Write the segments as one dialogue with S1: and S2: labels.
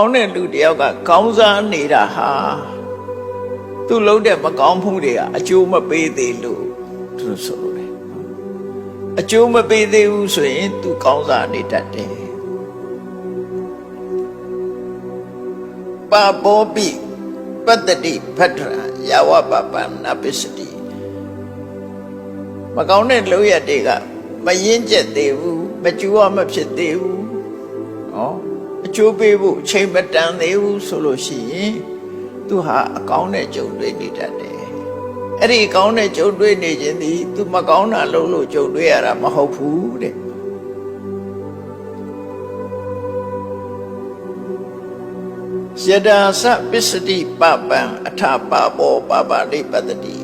S1: ကောင်းတဲ့လူတယောက်ကကောင်းစားနေတာဟာသူ့လုံးတဲ့မကောင်းမှုတွေကအကျိုးမပေးသေးလို့သူဆိုလို့တယ်အကျိုးမပေးသေးဘူးဆိုရင်သူကောင်းစားနေတတ်တယ်ပါဘောပိပတ္တိဖတ္ထရာယဝပပန္နပစ္စတိမကောင်းတဲ့လုပ်ရတွေကမရင်ကျက်သေးဘူးမကြွားမဖြစ်သေးဘူးနော်အ ကျိုးပေးဖို့အချိန်မတန်သေးဘူးဆိုလို့ရှိရင်သူဟာအကောင်းတဲ့ကြုံတွေ့နေတတ်တယ်အဲ့ဒီအကောင်းတဲ့ကြုံတွေ့နေခြင်းဒီသူမကောင်းတာလုပ်လို့ကြုံတွေ့ရတာမဟုတ်ဘူးတဲ့ယဒာစပစ္စတိပပံအထပါဘောပပလိပတ္တိ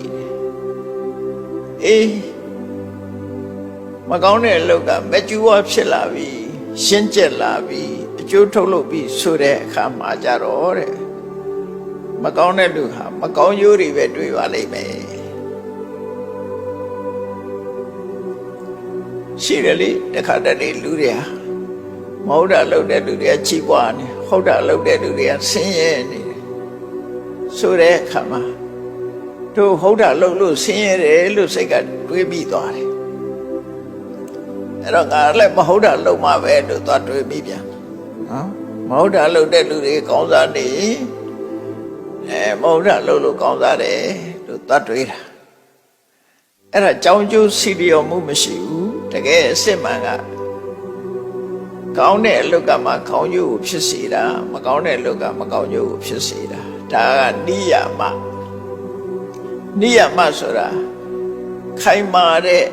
S1: အေးမကောင်းတဲ့အလုပ်ကမကြူဝဖြစ်လာပြီရှင်းကျက်လာပြီ အကျိုးထုတ်လုပ်ပြီဆိုတဲ့အခါမှာကြတော့တဲ့မကောင်းတဲ့လူဟာမကောင်းကျိုးတွေပဲတွေ့ပါလိမ့်မယ်ရှိတယ်လေတခါတည်းလူတွေဟာမဟုတ်တာလုပ်တဲ့လူတွေကချီးပွားနေဟုတ်တာလုပ်တဲ့လူတွေကဆင်းရဲနေတယ်ဆိုတဲ့အခါမှာတို့ဟုတ်တာလုပ်လို့ဆင်းရဲတယ်လို့စိတ်ကတွေးပြီးသွားတယ်အဲ့တော့ငါလည်းမဟုတ်တာလုပ်မှပဲလို့သွားတွေးပြီးပြန်နော် မဟုတ်တာလုပ်တဲ့လူတွေကောင်းစားနေအဲမဟုတ်တာလုပ်လို့ကောင်းစားတယ်လို့သွားတွေးတာအဲ့ဒါကြောင်းကျိုးစီလျော်မှုမရှိဘူးတကယ်အစ်စ်မှန်ကကောင်းတဲ့အလုပ်ကမှကောင်းကျိုးကိုဖြစ်စေတာမကောင်းတဲ့အလုပ်ကမကောင်းကျိုးကိုဖြစ်စေတာဒါကနိယာမနိယာမဆိုတာခိုင်မာတဲ့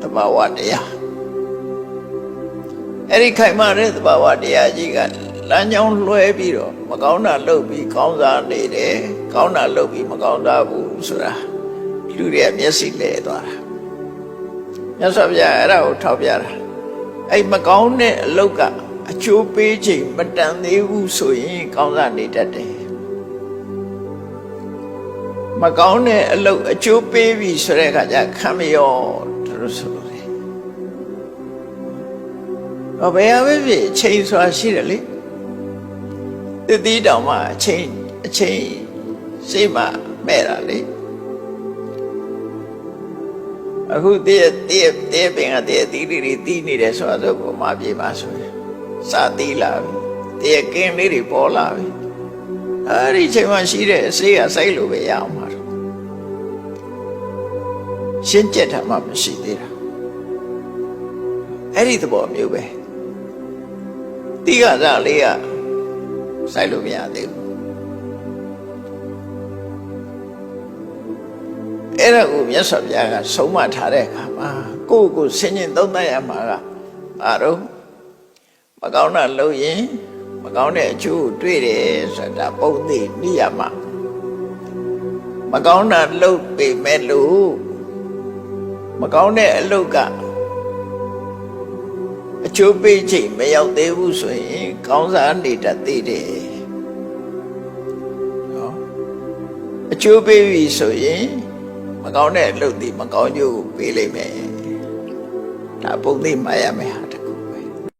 S1: တဘာဝတရား အဲ့ဒီခိုင်မာတဲ့တဘာဝတရားကြီးကလမ်းကြောင်းလွှဲပြီးတော့မကောင်းတာလုပ်ပြီးကောင်းစားနေတယ်ကောင်းတာလုပ်ပြီးမကောင်းစားဘူးဆိုတာလူတွေကမျက်စိလဲသွားတာမြတ်စွာဘုရားအဲ့ဒါကိုထောက်ပြတာအဲ့မကောင်းတဲ့အလုပ်ကအကျိုးပေးချိန်မတန်သေးဘူးဆိုရင်ကောင်းစားနေတတ်တယ်မကောင်းတဲ့အလုပ်အကျိုးပေးပြီဆိုတဲ့အခါကျခံမရောသူတို့ဆို လို့လေ။ဘာပဲပဲဖြစ်အချိန်ဆိုတာရှိတယ်လေ။တတိတောင်မှအချိန်အချိန်စိတ်မှမဲ့တာလေ။အခုတည့်တည့်တည့်ပင်ကတည့်တီးတီးတီးနေတယ်ဆိုတော့ဘုမပြေပါဆိုရင်စာတီးလာပြီ။တည့်ကင်းလေးတွေပေါ်လာပြီ။အဲဒီအချိန်မှရှိတဲ့အစေးကစိုက်လို့ပဲရအောင်ပါတော့ရှင်းကျက်တာမှမရှိသေးတာအဲ့ဒီသဘောမျိုးပဲ တိကစားလေးကစိုက်လို့မရသေးဘူးအဲ့ဒါကိုမြတ်စွာဘုရားကဆုံးမထားတဲ့အခါမှာကိုယ့်ကိုယ်ဆင်ញင်သုံးသပ်ရမှာကဘာတော့မကောင်းတာလုပ်ရင်မကောင်းတဲ့အကျိုးကိုတွေ့တယ်ဆိုတာပုံသိနိယမမကောင်းတာလုပ်ပေမဲ့လို့မကောင်းတဲ့အလုပ်ကအ ကျိုးပေးချိန်မရောက်သေးဘူးဆိုရင် ကောင်းစားနေတတ်သေးတယ်နော်အကျိုးပေးပြီဆိုရင်မကောင်းတဲ့အလုပ်ဒီမကောင်းကျိုးကိုပေးလိုက်မယ်ဒါပုံသိမှတ်ရမယ်ဟာ